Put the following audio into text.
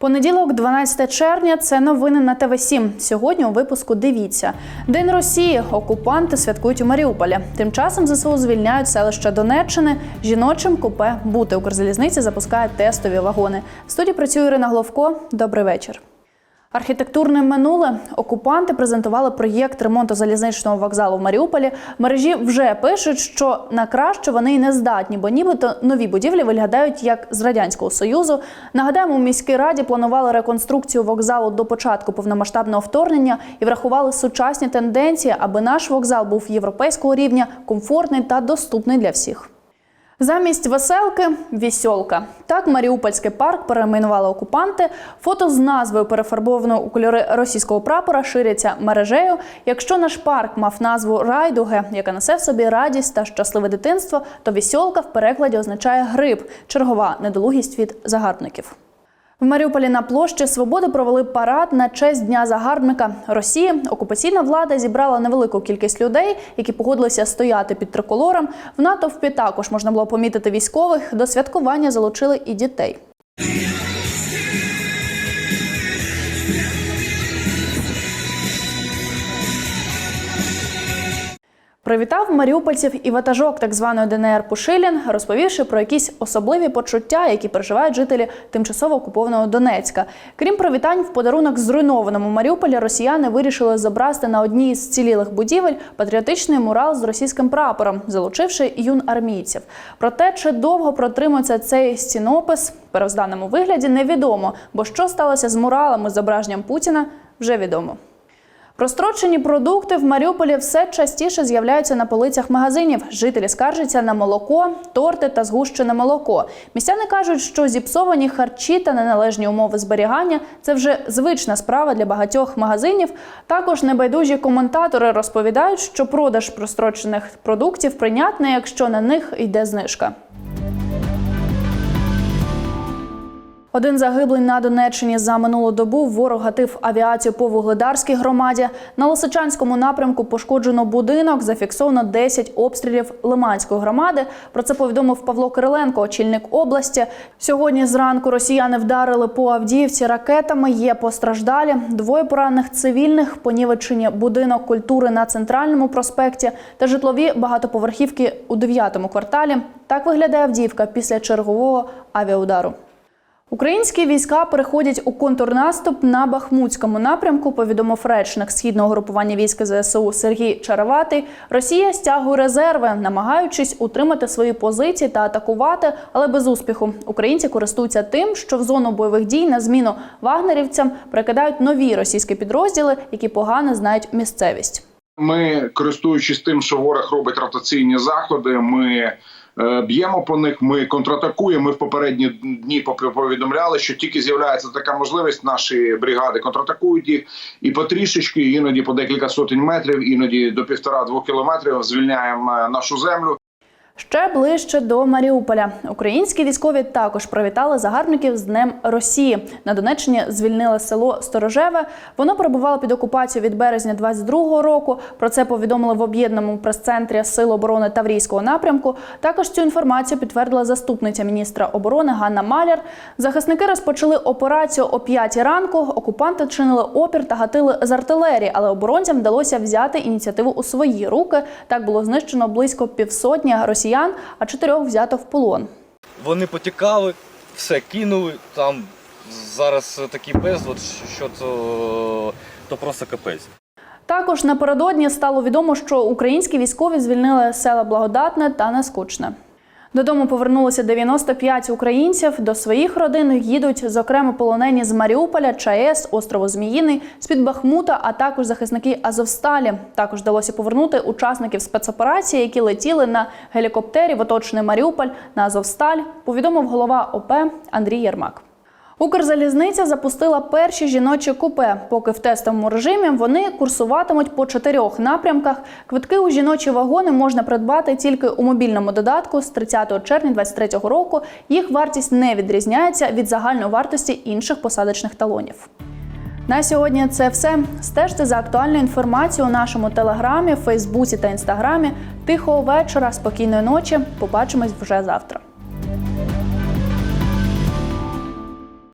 Понеділок, 12 червня, це новини на ТВ 7 Сьогодні у випуску дивіться. День Росії. Окупанти святкують у Маріуполі. Тим часом ЗСУ звільняють селища Донеччини. Жіночим купе бути Укрзалізниці запускає тестові вагони. В студії працює Ірина Головко. Добрий вечір. Архітектурне минуле окупанти презентували проєкт ремонту залізничного вокзалу в Маріуполі. Мережі вже пишуть, що на краще вони й не здатні, бо нібито нові будівлі виглядають як з радянського союзу. Нагадаємо, у міській раді планували реконструкцію вокзалу до початку повномасштабного вторгнення і врахували сучасні тенденції, аби наш вокзал був європейського рівня, комфортний та доступний для всіх. Замість веселки вісьолка. Так Маріупольський парк перейменували окупанти. Фото з назвою перефарбованого у кольори російського прапора ширяться мережею. Якщо наш парк мав назву Райдуге, яка несе в собі радість та щасливе дитинство, то вісьолка в перекладі означає гриб, чергова недолугість від загарбників. В Маріуполі на площі Свободи провели парад на честь Дня загарбника Росії. Окупаційна влада зібрала невелику кількість людей, які погодилися стояти під триколором. В натовпі також можна було помітити військових. До святкування залучили і дітей. Привітав маріупольців і ватажок так званої ДНР Пушилін, розповівши про якісь особливі почуття, які переживають жителі тимчасово окупованого Донецька. Крім привітань, в подарунок зруйнованому Маріуполі росіяни вирішили зобразити на одній з цілілих будівель патріотичний мурал з російським прапором, залучивши юн армійців. Про те, чи довго протримується цей стінопис в перозданому вигляді, невідомо, бо що сталося з муралами зображенням Путіна, вже відомо. Розстрочені продукти в Маріуполі все частіше з'являються на полицях магазинів. Жителі скаржаться на молоко, торти та згущене молоко. Містяни кажуть, що зіпсовані харчі та неналежні умови зберігання це вже звична справа для багатьох магазинів. Також небайдужі коментатори розповідають, що продаж прострочених продуктів прийнятний, якщо на них йде знижка. Один загиблий на Донеччині за минулу добу ворог гатив авіацію по вугледарській громаді. На Лисичанському напрямку пошкоджено будинок. Зафіксовано 10 обстрілів Лиманської громади. Про це повідомив Павло Кириленко, очільник області. Сьогодні зранку росіяни вдарили по Авдіївці ракетами. Є постраждалі. Двоє поранених цивільних, понівечені будинок культури на центральному проспекті та житлові багатоповерхівки у 9-му кварталі. Так виглядає Авдіївка після чергового авіаудару. Українські війська переходять у контрнаступ на Бахмутському напрямку. Повідомив речник східного групування військ ЗСУ Сергій Чараватий. Росія стягує резерви, намагаючись утримати свої позиції та атакувати, але без успіху. Українці користуються тим, що в зону бойових дій на зміну вагнерівцям прикидають нові російські підрозділи, які погано знають місцевість. Ми, користуючись тим, що ворог робить ротаційні заходи, ми б'ємо по них. Ми контратакуємо. Ми в попередні дні повідомляли, що тільки з'являється така можливість, наші бригади контратакують їх і потрішечки, іноді по декілька сотень метрів, іноді до півтора-двох кілометрів звільняємо е, нашу землю. Ще ближче до Маріуполя. Українські військові також привітали загарбників з Днем Росії. На Донеччині звільнили село Сторожеве. Воно перебувало під окупацією від березня 22-го року. Про це повідомили в об'єднаному прес-центрі Сил оборони Таврійського напрямку. Також цю інформацію підтвердила заступниця міністра оборони Ганна Маляр. Захисники розпочали операцію о 5 ранку. Окупанти чинили опір та гатили з артилерії, але оборонцям вдалося взяти ініціативу у свої руки. Так було знищено близько півсотні росіян, а чотирьох взято в полон. Вони потікали, все кинули. Там зараз такий безлад, що то, то просто капець. Також напередодні стало відомо, що українські військові звільнили села Благодатне та Нескучне. Додому повернулося 95 українців. До своїх родин їдуть, зокрема, полонені з Маріуполя, ЧАЕС, острову Зміїний, з-під Бахмута, а також захисники Азовсталі. Також вдалося повернути учасників спецоперації, які летіли на гелікоптері в оточений Маріуполь на Азовсталь. Повідомив голова ОП Андрій Єрмак. Укрзалізниця запустила перші жіночі купе. Поки в тестовому режимі вони курсуватимуть по чотирьох напрямках. Квитки у жіночі вагони можна придбати тільки у мобільному додатку з 30 червня 2023 року. Їх вартість не відрізняється від загальної вартості інших посадочних талонів. На сьогодні це все. Стежте за актуальною інформацією у нашому телеграмі, Фейсбуці та інстаграмі. Тихого вечора, спокійної ночі. Побачимось вже завтра.